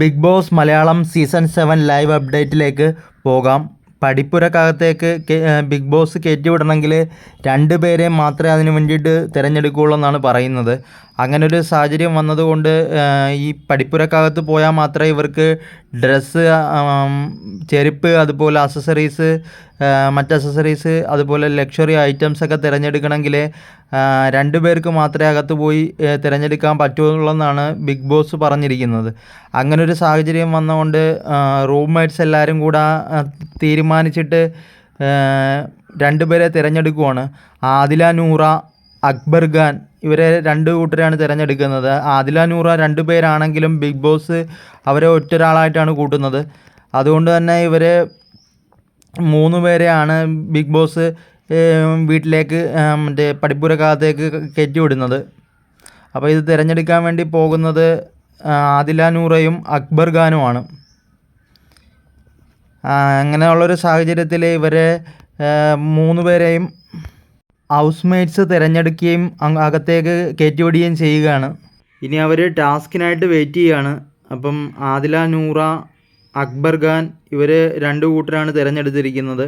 Big boss Malayalam season seven live അപ്ഡേറ്റിലേക്ക് പോകാം. പഠിപ്പുരക്കകത്തേക്ക് big boss കയറ്റി വിടണമെങ്കിൽ രണ്ട് പേരെ മാത്രമേ അതിന് വേണ്ടിയിട്ട് തിരഞ്ഞെടുക്കുകയുള്ളൂ എന്നാണ് പറയുന്നത്. അങ്ങനെ ഒരു സാഹചര്യം വന്നതുകൊണ്ട് ഈ പഠിപ്പുരക്കകത്ത് പോയാൽ മാത്രമേ ഇവർക്ക് ഡ്രസ്സ് ചെരുപ്പ് അതുപോലെ അസസറീസ് മറ്റ് അസസറീസ് അതുപോലെ ലക്ഷറി ഐറ്റംസ് ഒക്കെ തിരഞ്ഞെടുക്കണമെങ്കിൽ രണ്ട് പേർക്ക് മാത്രമേ അകത്ത് പോയി തിരഞ്ഞെടുക്കാൻ പറ്റുള്ളൂ എന്നാണ് ബിഗ് ബോസ് പറഞ്ഞിരിക്കുന്നത്. അങ്ങനൊരു സാഹചര്യം വന്നതുകൊണ്ട് റൂംമേറ്റ്സ് എല്ലാവരും കൂടെ തീരുമാനിച്ചിട്ട് രണ്ടുപേരെ തിരഞ്ഞെടുക്കുവാണ്. ആദില നൂറ അക്ബർ ഖാൻ. ഇവരെ രണ്ട് കൂട്ടരാണ് തിരഞ്ഞെടുക്കുന്നത്. ആദില നൂറ രണ്ട് പേരാണെങ്കിലും ബിഗ് ബോസ് അവരെ ഒറ്റൊരാളായിട്ടാണ് കൂട്ടുന്നത്. അതുകൊണ്ട് തന്നെ ഇവരെ മൂന്ന് പേരെയാണ് ബിഗ് ബോസ് വീട്ടിലേക്ക് മറ്റേ പഠിപ്പുരക്കകത്തേക്ക് കയറ്റി വിടുന്നത് അപ്പോൾ ഇത് തിരഞ്ഞെടുക്കാൻ വേണ്ടി പോകുന്നത് ആദില നൂറയും അക്ബർ ഖാനുമാണ്. അങ്ങനെയുള്ളൊരു സാഹചര്യത്തിൽ ഇവരെ മൂന്ന് പേരെയും ഹൗസ് മേറ്റ്സ് തിരഞ്ഞെടുക്കുകയും അകത്തേക്ക് കയറ്റിവിടുകയും ചെയ്യുകയാണ്. ഇനി അവർ ടാസ്കിനായിട്ട് വെയിറ്റ് ചെയ്യുകയാണ്. അപ്പം ആദില നൂറ അക്ബർ ഖാൻ ഇവർ രണ്ട് കൂട്ടരാണ് തിരഞ്ഞെടുത്തിരിക്കുന്നത്.